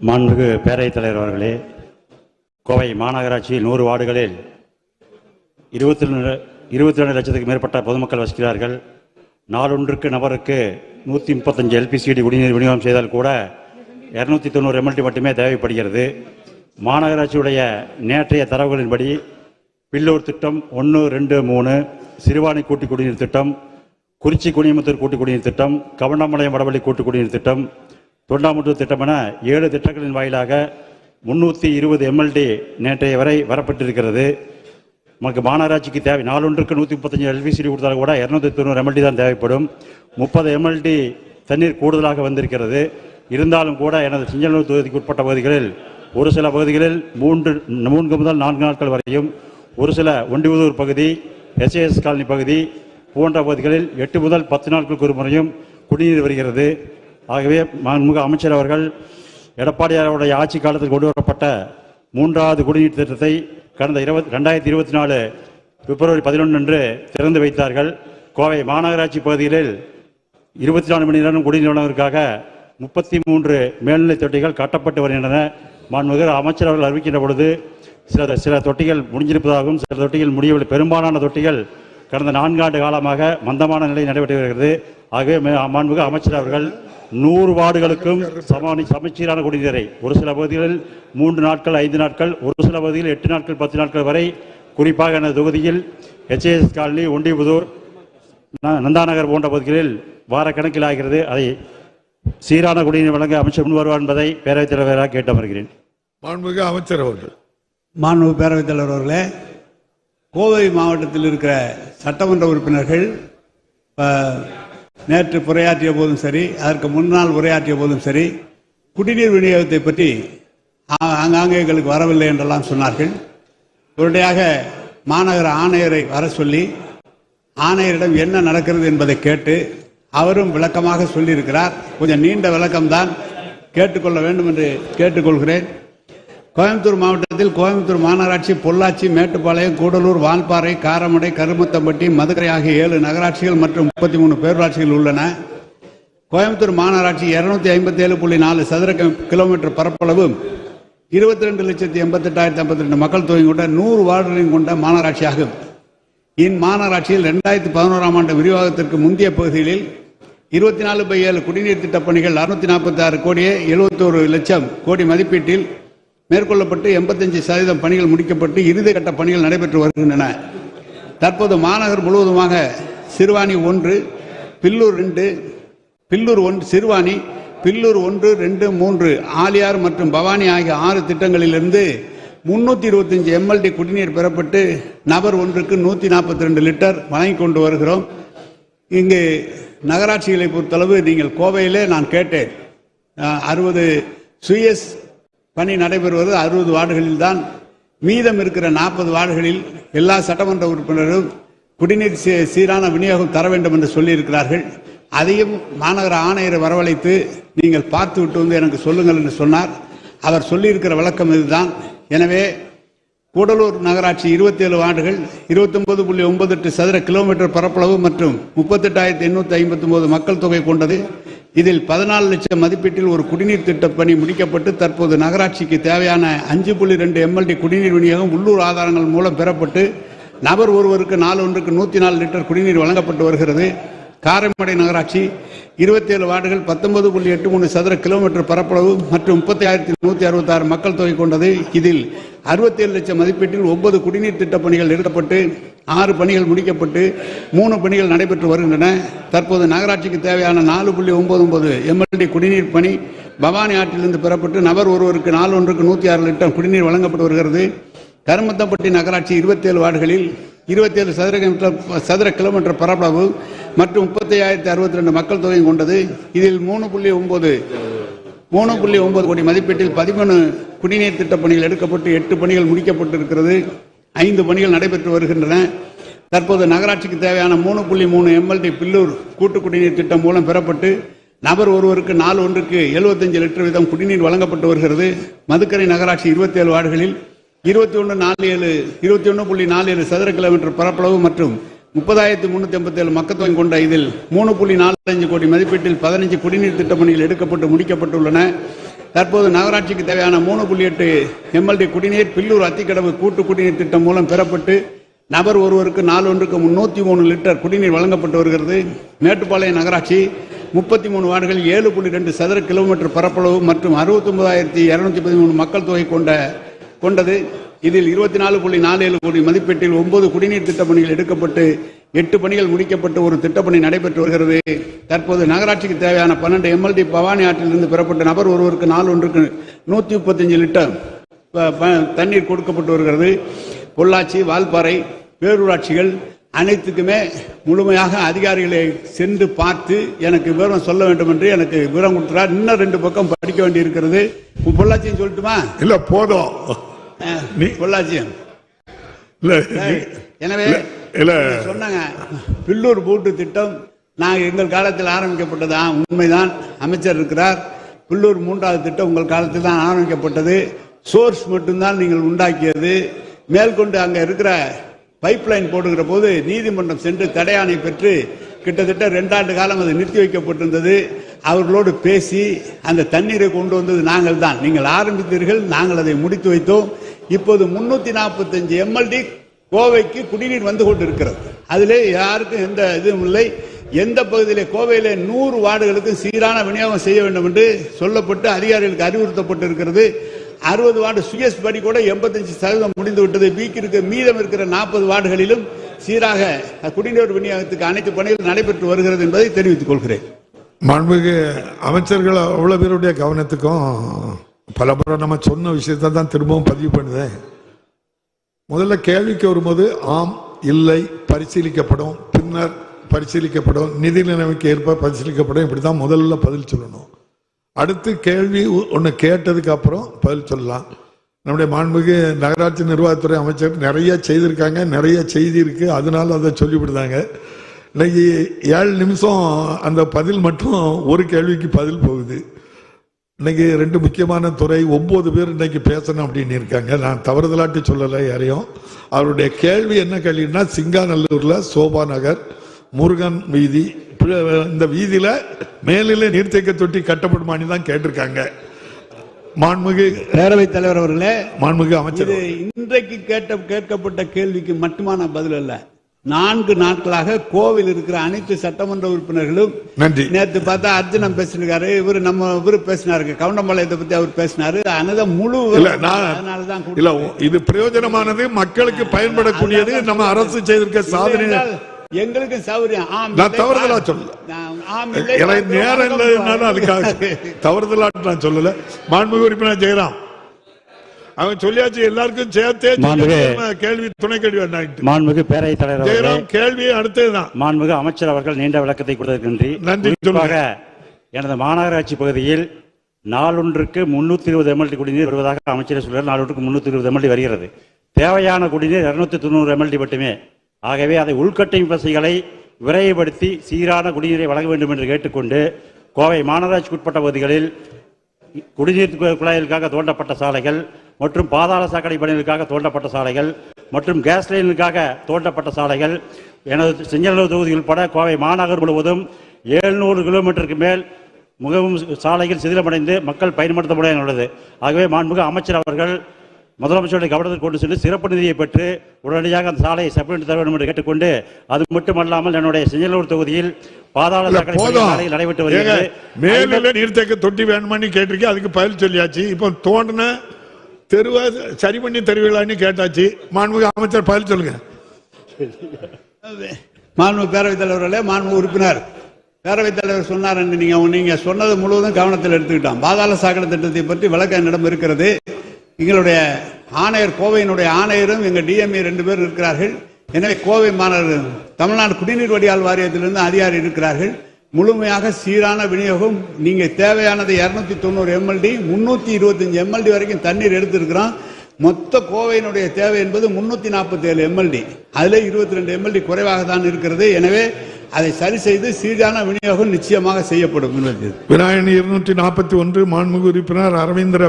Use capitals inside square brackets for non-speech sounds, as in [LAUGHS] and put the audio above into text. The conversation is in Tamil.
மாண்புமிகு பேரவைத் தலைவர் அவர்களே கோவை மாநகராட்சியில் நூறு வார்டுகளில் இருபத்தி ரெண்டு இருபத்தி ரெண்டு லட்சத்துக்கு மேற்பட்ட பொதுமக்கள் வசிக்கிறார்கள். நாளொன்றுக்கு நபருக்கு நூற்றி முப்பத்தஞ்சு எல்பிசிடி குடிநீர் விநியோகம் செய்தால் கூட இரநூத்தி தொண்ணூறு எம்எல்டி மட்டுமே தேவைப்படுகிறது. மாநகராட்சியுடைய நேற்றைய தரவுகளின்படி பில்லூர் திட்டம் ஒன்று ரெண்டு மூணு சிறுவாணி கூட்டு குடிநீர் திட்டம் குறிச்சி குனியமுத்தூர் கூட்டு குடிநீர் திட்டம் கவண்டமலையம் வடவள்ளி கூட்டு குடிநீர் திட்டம் தொண்டாமுத்தூர் திட்டம் என ஏழு திட்டங்களின் வாயிலாக முன்னூற்றி இருபது எம்எல்டி நேற்றைய வரை வரப்பட்டிருக்கிறது. நமக்கு மாநகராட்சிக்கு தேவை நாலொன்றுக்கு நூற்றி முப்பத்தஞ்சு எல்பிசிடி கொடுத்தாலும் கூட இரநூத்தி தொண்ணூறு எம்எல்டி தான் தேவைப்படும். முப்பது எம்எல்டி தண்ணீர் கூடுதலாக வந்திருக்கிறது. இருந்தாலும் கூட எனது சிஞ்சனூர் தொகுதிக்கு உட்பட்ட பகுதிகளில் ஒரு சில பகுதிகளில் மூன்று மூன்று முதல் நான்கு நாட்கள் வரையும் ஒரு சில ஒண்டிபுதூர் பகுதி எஸ்ஏஎஸ் காலனி பகுதி போன்ற பகுதிகளில் எட்டு முதல் பத்து நாட்களுக்கு ஒரு முறையும் குடிநீர் வருகிறது. ஆகவே மாண்புமிகு அமைச்சர் அவர்கள் எடப்பாடியாருடைய ஆட்சி காலத்தில் கொண்டு வரப்பட்ட மூன்றாவது குடிநீர் திட்டத்தை கடந்த இருபத் ரெண்டாயிரத்தி இருபத்தி நாலு பிப்ரவரி பதினொன்று அன்று திறந்து வைத்தார்கள். கோவை மாநகராட்சி பகுதிகளில் இருபத்தி நாலு மணி நேரம் குடிநீர் வழங்குவதற்காக முப்பத்தி மூன்று மேல்நிலை தொட்டிகள் கட்டப்பட்டு வருகின்றன. மாண்புமிகு அமைச்சர் அவர்கள் அறிவிக்கின்ற பொழுது சில சில தொட்டிகள் முடிஞ்சிருப்பதாகவும் சில தொட்டிகள் முடியவில்லை. பெரும்பாலான தொட்டிகள் கடந்த நான்காண்டு காலமாக மந்தமான நிலை நடைபெற்று வருகிறது. ஆகவே மாண்புமிகு அமைச்சர் அவர்கள் நூறு வார்டுகளுக்கும் சமானி சமச்சீரான குடிநீரை. ஒரு சில பகுதிகளில் மூன்று நாட்கள் ஐந்து நாட்கள் ஒரு சில பகுதிகளில் எட்டு நாட்கள் பத்து நாட்கள் வரை. குறிப்பாக எனது தொகுதியில் எச்ஏஎஸ் காலனி ஒண்டிபுதூர் நந்தாநகர் போன்ற பகுதிகளில் வார கணக்கில் ஆகிறது. அதை சீரான குடிநீர் வழங்க அமைச்சர் முன் வருவார் என்பதை பேரவைத் தலைவராக கேட்டு அமர்கிறேன் மாண்புமிகு அமைச்சர் அவர்கள். மாண்பு பேரவைத் தலைவர் அவர்களே கோவை மாவட்டத்தில் இருக்கிற சட்டமன்ற உறுப்பினர்கள் நேற்று உரையாற்றிய போதும் சரி அதற்கு முன்னால் உரையாற்றிய போதும் சரி குடிநீர் விநியோகத்தை பற்றி ஆ- ஆங்காங்கே எங்களுக்கு வரவில்லை என்றெல்லாம் சொன்னார்கள். உடனடியாக மாநகர ஆணையரை வர சொல்லி ஆணையரிடம் என்ன நடக்கிறது என்பதை கேட்டு அவரும் விளக்கமாக சொல்லியிருக்கிறார். கொஞ்சம் நீண்ட விளக்கம்தான் கேட்டுக்கொள்ள வேண்டும் என்று கேட்டுக்கொள்கிறேன். கோயம்புத்தூர் மாவட்டத்தில் கோயம்புத்தூர் மாநகராட்சி பொள்ளாச்சி மேட்டுப்பாளையம் கூடலூர் வால்பாறை காரமடை கருமத்தம்பட்டி மதுரை ஆகிய ஏழு நகராட்சிகள் மற்றும் முப்பத்தி மூணு பேரூராட்சிகள் உள்ளன. கோயம்புத்தூர் மாநகராட்சி இருநூத்தி ஐம்பத்தி ஏழு புள்ளி நாலு சதுர கிலோமீட்டர் பரப்பளவும் இருபத்தி ரெண்டு லட்சத்தி எண்பத்தெட்டாயிரத்தி ஐம்பத்தி ரெண்டு மக்கள் தொகை கொண்ட நூறு வார்டுகளையும் கொண்ட மாநகராட்சியாகும். இம்மாநகராட்சியில் ரெண்டாயிரத்தி பதினோராம் ஆண்டு விரிவாகத்திற்கு முந்தைய பகுதிகளில் இருபத்தி நாலு பை ஏழு குடிநீர் திட்டப் பணிகள் அறுநூத்தி நாற்பத்தி ஆறு கோடியே எழுபத்தோரு லட்சம் கோடி மதிப்பீட்டில் மேற்கொள்ளப்பட்டு எண்பத்தஞ்சு சதவீதம் பணிகள் முடிக்கப்பட்டு இறுதி கட்ட பணிகள் நடைபெற்று வருகின்றன. தற்போது மாநகர் முழுவதுமாக சிறுவாணி ஒன்று பில்லூர் ரெண்டு பில்லூர் ஒன்று சிறுவாணி பில்லூர் ஒன்று ரெண்டு மூன்று ஆலியார் மற்றும் பவானி ஆகிய ஆறு திட்டங்களிலிருந்து முன்னூத்தி இருபத்தஞ்சு எம்எல்டி குடிநீர் பெறப்பட்டு நபர் ஒன்றுக்கு நூத்தி நாற்பத்தி ரெண்டு லிட்டர் வழங்கி கொண்டு வருகிறோம். இங்கு நகராட்சிகளை பொறுத்தளவு நீங்கள் கோவையிலே நான் கேட்டேன். அறுபது சுயஸ் பணி நடைபெறுவது அறுபது வார்டுகளில் தான் மீதம் இருக்கிற நாற்பது வார்டுகளில் எல்லா சட்டமன்ற உறுப்பினரும் குடிநீர் சீ- சீரான விநியோகம் தர வேண்டும் என்று சொல்லியிருக்கிறார்கள். அதையும் மாநகர ஆணையரை வரவழைத்து நீங்கள் பார்த்து விட்டு வந்து எனக்கு சொல்லுங்கள் என்று சொன்னார். அவர் சொல்லியிருக்கிற விளக்கம் இதுதான். எனவே கூடலூர் நகராட்சி 27 வார்டுகள் 29.98 புள்ளி ஒன்பது எட்டு சதுர கிலோமீட்டர் பரப்பளவு மற்றும் முப்பத்தெட்டாயிரத்தி எண்ணூற்றி ஐம்பத்தி ஒன்பது மக்கள் தொகை கொண்டது. இதில் பதினாலு லட்சம் மதிப்பீட்டில் ஒரு குடிநீர் திட்டப் பணி முடிக்கப்பட்டு தற்போது நகராட்சிக்கு தேவையான அஞ்சு புள்ளி ரெண்டு எம்எல்டி குடிநீர் விநியோகம் உள்ளூர் ஆதாரங்கள் மூலம் பெறப்பட்டு நபர் ஒருவருக்கு நாலு ஒன்றுக்கு நூற்றி நாலு லிட்டர் குடிநீர் வழங்கப்பட்டு வருகிறது. காரைமடை நகராட்சி 27 வார்டுகள் பத்தொன்பது புள்ளி எட்டு மூணு சதுர கிலோமீட்டர் பரப்பளவு மற்றும் முப்பத்தி ஆயிரத்தி நூத்தி அறுபத்தி ஆறு மக்கள் தொகை கொண்டது இதில். அறுபத்தி ஏழு லட்சம் மதிப்பீட்டில் ஒன்பது குடிநீர் திட்ட பணிகள் நிறுத்தப்பட்டு ஆறு பணிகள் முடிக்கப்பட்டு மூணு பணிகள் நடைபெற்று வருகின்றன. தற்போது நகராட்சிக்கு தேவையான நாலு புள்ளி ஒன்பது ஒன்பது எம்எல்டி குடிநீர் பணி பவானி ஆற்றிலிருந்து பெறப்பட்டு நபர் ஒருவருக்கு நாலு ஒன்றுக்கு நூற்றி ஆறு லிட்டர் குடிநீர் வழங்கப்பட்டு வருகிறது. கருமத்தம்பட்டி நகராட்சி 27 வார்டுகளில் 27 சதுர கிலோமீட்டர் சதுர கிலோமீட்டர் பரப்பளவு மற்றும் முப்பத்தி ஆயிரத்தி அறுபத்தி ரெண்டு மக்கள் தொகையும் கொண்டது. இதில் மூணு புள்ளி ஒன்பது மூணு புள்ளி ஒன்பது கோடி மதிப்பீட்டில் பதிமூணு குடிநீர் திட்டப் பணிகள் எடுக்கப்பட்டு எட்டு பணிகள் முடிக்கப்பட்டு இருக்கிறது ஐந்து பணிகள் நடைபெற்று வருகின்றன. தற்போது நகராட்சிக்கு தேவையான மூணு புள்ளி மூணு எம்எல்டி பில்லூர் கூட்டு குடிநீர் திட்டம் மூலம் பெறப்பட்டு நபர் ஒருவருக்கு நாலு ஒன்றுக்கு 75 லிட்டர் வீதம் குடிநீர் வழங்கப்பட்டு வருகிறது. மதுக்கரை நகராட்சி 27 வார்டுகளில் இருபத்தி ஒன்று நாலு ஏழு இருபத்தி ஒன்று புள்ளி நாலு ஏழு சதுர கிலோமீட்டர் பரப்பளவு மற்றும் முப்பதாயிரத்தி முன்னூத்தி எண்பத்தி ஏழு மக்கள் தொகை கொண்ட இதில் மூணு புள்ளி நாலு அஞ்சு கோடி மதிப்பீட்டில் பதினஞ்சு குடிநீர் திட்டப் பணிகள் எடுக்கப்பட்டு முடிக்கப்பட்டுள்ளன. தற்போது நகராட்சிக்கு தேவையான மூணு புள்ளி எட்டு எம்எல்டி குடிநீர் பில்லூர் அத்திக்கடவு கூட்டு குடிநீர் திட்டம் மூலம் பெறப்பட்டு நபர் ஒருவருக்கு நாலு ஒன்றுக்கு முன்னூற்றி மூணு லிட்டர் குடிநீர் வழங்கப்பட்டு வருகிறது. மேட்டுப்பாளையம் நகராட்சி முப்பத்தி மூணு வார்டுகள் ஏழு புள்ளி ரெண்டு சதுர கிலோமீட்டர் பரப்பளவு மற்றும் அறுபத்தொன்பதாயிரத்தி இரநூத்தி பதிமூணு மக்கள் தொகை கொண்ட கொண்டது. இதில் இருபத்தி நாலு புள்ளி நாலு ஏழு கோடி மதிப்பீட்டில் ஒன்பது குடிநீர் திட்டப் பணிகள் எடுக்கப்பட்டு எட்டு பணிகள் முடிக்கப்பட்டு ஒரு திட்டப்பணி நடைபெற்று வருகிறது. தற்போது நகராட்சிக்கு தேவையான பன்னெண்டு எம்எல்டி பவானி ஆற்றிலிருந்து பெறப்பட்ட நபர் ஒருவருக்கு நாள் ஒன்றுக்கு நூற்றி முப்பத்தஞ்சு லிட்டர் ப- ப- தண்ணீர் கொடுக்கப்பட்டு வருகிறது. பொள்ளாச்சி வால்பாறை பேரூராட்சிகள் அனைத்துக்குமே முழுமையாக அதிகாரிகளை சென்று பார்த்து எனக்கு விவரம் சொல்ல வேண்டும் என்று எனக்கு விவரம் கொடுக்கிறார். இன்னும் ரெண்டு பக்கம் படிக்க வேண்டி இருக்கிறது பொள்ளாச்சின்னு சொல்லட்டுமா? இல்ல போதும். பொள்ளாச்சியும் இல்ல சரி. எனவே. சொன்னாங்க பில்லூர் பூட்டு திட்டம் நாங்கள் எங்கள் காலத்தில் ஆரம்பிக்கப்பட்டதா? உண்மைதான். அமைச்சர் இருக்கிறார். பில்லூர் மூன்றாவது திட்டம் உங்கள் காலத்தில் தான் ஆரம்பிக்கப்பட்டது. சோர்ஸ் மட்டும்தான் நீங்கள் உண்டாக்கியது. மேற்கொண்டு அங்கே இருக்கிற பைப்லைன் போடுகிற போது நீதிமன்றம் சென்று தடையாணை பெற்று கிட்டத்தட்ட ரெண்டாண்டு காலம் அது நிறுத்தி வைக்கப்பட்டிருந்தது. அவர்களோடு பேசி அந்த தண்ணீரை கொண்டு வந்தது நாங்கள் தான் நீங்கள் ஆரம்பித்தீர்கள் நாங்கள் அதை முடித்து வைத்தோம். இப்போது முன்னூத்தி நாற்பத்தஞ்சு எம்எல்டி கோவைக்கு குடிநீர் வந்து கொண்டிருக்கிறது. அதிலே யாருக்கும் எந்த இதுவும் இல்லை. எந்த பகுதியிலே கோவையில் நூறு வார்டுகளுக்கு சீரான விநியோகம் செய்ய வேண்டும் என்று சொல்லப்பட்டு அதிகாரிகளுக்கு அறிவுறுத்தப்பட்டு இருக்கிறது அறுபது வார்டு சுயஸ் படி கூட எண்பத்தஞ்சு சதவீதம் முடிந்து விட்டது. மீக்கு இருக்க மீதம் இருக்கிற நாற்பது வார்டுகளிலும் சீராக குடிநீர் விநியோகத்துக்கு அனைத்து பணிகள் நடைபெற்று வருகிறது என்பதை தெரிவித்துக் கொள்கிறேன். மாண்புமிகு அமைச்சர்கள் அவ்வளவு பேருடைய கவனத்துக்கும் பல முறை நம்ம சொன்ன விஷயத்தை தான் திரும்பவும் பதிவு பண்ணுதேன் முதல்ல கேள்விக்கு வரும்போது ஆம் இல்லை பரிசீலிக்கப்படும். பின்னர் பரிசீலிக்கப்படும். நிதி நிலைமைக்கு ஏற்ப பரிசீலிக்கப்படும். இப்படி தான் முதல்ல பதில் சொல்லணும். அடுத்து கேள்வி ஒன்று கேட்டதுக்கு அப்புறம் பதில் சொல்லலாம். நம்முடைய மாண்புமிகு நகராட்சி நிர்வாகத்துறை அமைச்சர் நிறைய செய்திருக்காங்க நிறைய செய்தி இருக்கு. அதனால அதை சொல்லிவிடுதாங்க. இன்னைக்கு ஏழு நிமிஷம் அந்த பதில் மட்டும் ஒரு கேள்விக்கு பதில் போகுது. இன்னைக்கு ரெண்டு முக்கியமான துறை ஒன்பது பேர் இன்னைக்கு பேசணும் அப்படின்னு இருக்காங்க. நான் தவறுதலாட்டி சொல்லலை யாரையும். அவருடைய கேள்வி என்ன கேள்வின்னா சிங்காநல்லூர்ல சோபா நகர் முருகன் வீதி இந்த வீதியில மேலிலே நீர்த்தேக்க தொட்டி கட்டப்படுமான்னு தான் கேட்டிருக்காங்க. மாண்புமிகு பேரவைத் தலைவர் அவர்களே மாண்புமிகு அமைச்சர் இன்றைக்கு கேட்ட கேட்கப்பட்ட கேள்விக்கு மட்டுமான பதில் அல்ல. நான்கு நாட்களாக கோவில் இருக்கிற அனைத்து சட்டமன்ற உறுப்பினர்களும் நன்றி. நேத்து பார்த்தா அர்ஜுனன் பேசினாரு இவரு நம்ம இவரு பேசினாரு. கவுண்டம்பாளையத்தை பத்தி அவர் பேசினாரு. அதனால முழு இல்ல அதனாலதான் இல்ல இது பிரயோஜனமானது மக்களுக்கு பயன்படக்கூடியது நம்ம அரசு செய்திருக்க சாதனை. எங்களுக்கு சௌரியம். நான் இல்லை, தவறுதலா. சொல்லல. இல்லை, நேரம் இல்லைனால அதுக்காக [LAUGHS] தவறுதலாட்டு நான் சொல்லல. மாண்புமிகு உறுப்பினர் ஜெயராம். அவன் சொல்லியாச்சு எல்லாருக்கும் சேர்த்தே கேள்வி துணை கேள்வி மாண்புமிகு பேரவைத் தலைவர் ஜெயராம் கேள்வி அடுத்ததுதான் மாண்புமிகு அமைச்சர் அவர்கள் நீண்ட விளக்கத்தை கொடுத்ததற்கு நன்றி நன்றி, எனது மாநகராட்சி பகுதியில் நாளொன்றுக்கு முன்னூத்தி இருபது எம்எல்டி குடிநீர் வருவதாக அமைச்சர் சொல்றார். நாளொன்றுக்கு முன்னூத்தி இருபது எம்எல்டி வருகிறது. தேவையான குடிநீர் இருநூத்தி தொண்ணூறு எம்எல்டி மட்டுமே. ஆகவே அதை உள்கட்டமைப்பு வசதிகளை விரைவுபடுத்தி சீரான குடிநீரை வழங்க வேண்டும் என்று கேட்டுக்கொண்டு கோவை மாநகராட்சிக்கு உட்பட்ட பகுதிகளில் குடிநீர் குழாய்களுக்காக தோண்டப்பட்ட சாலைகள் மற்றும் பாதாள சாக்கடை பணிகளுக்காக தோண்டப்பட்ட சாலைகள் மற்றும் கேஸ் லைனுக்காக தோண்டப்பட்ட சாலைகள். எனது செஞ்சலூர் தொகுதி உட்பட கோவை மாநகர் முழுவதும் எழுநூறு கிலோமீட்டருக்கு மேல் மிகவும் சாலைகள் சிதிலமடைந்து மக்கள் பயன்படுத்த முடியாது ஆகவே மாண்புமிகு அமைச்சர் அவர்கள் முதலமைச்சருடைய கவனத்தில் கொண்டு சென்று சிறப்பு நிதியை பெற்று உடனடியாக அந்த சாலையை செப்பரேட் தர வேண்டும் என்று கேட்டுக்கொண்டு அது மட்டுமல்லாமல் என்னுடைய செஞ்சலூர் தொகுதியில் பாதாள சாக்கடை நடைபெற்று வருகிறது. மேலில நீர்த்தேக்க தொட்டி வேணுமான்னு கேட்டிருக்கேன் அதுக்கு பதில் சொல்லியாச்சு. இப்போ தோண்டின தெருவா சரி பண்ணி தருவீங்களான்னு கேட்டாச்சு. மாண்புமிகு அமைச்சர் பதில் சொல்லுங்க. மாண்புமிகு பேரவைத் தலைவர்களே மாண்பு உறுப்பினர். பேரவைத் தலைவர் சொன்னார் என்று நீங்க நீங்க சொன்னது முழுவதும் கவனத்தில் எடுத்துக்கிட்டோம் பாதாள சாக்கடை திட்டத்தை பற்றி விளக்க என்னிடம் இருக்கிறது. எங்களுடைய ஆணையர் கோவையினுடைய ஆணையரும் எங்க டிஎம்ஏ ரெண்டு பேர் இருக்கிறார்கள். எனவே கோவை மாநகர் தமிழ்நாடு குடிநீர் வடிகால் வாரியத்திலிருந்து அதிகாரி இருக்கிறார்கள். முழுமையாக சீரான விநியோகம். நீங்க தேவையானது இருநூத்தி தொண்ணூறு எம்எல்டி முன்னூத்தி இருபத்தஞ்சு எம்எல்டி வரைக்கும் தண்ணீர் எடுத்திருக்கிறோம். மொத்த கோவையினுடைய தேவை என்பது முன்னூத்தி நாற்பத்தி ஏழு எம்எல்டி அதுல இருபத்தி ரெண்டு எம்எல்டி குறைவாக தான் இருக்கிறது. எனவே அதை சரி செய்து சீரான விநியோகம் நிச்சயமாக செய்யப்படும். விநாயகன் இருநூற்றி நாற்பத்தி ஒன்று மாண்புமிகு உறுப்பினர் அரவிந்தர்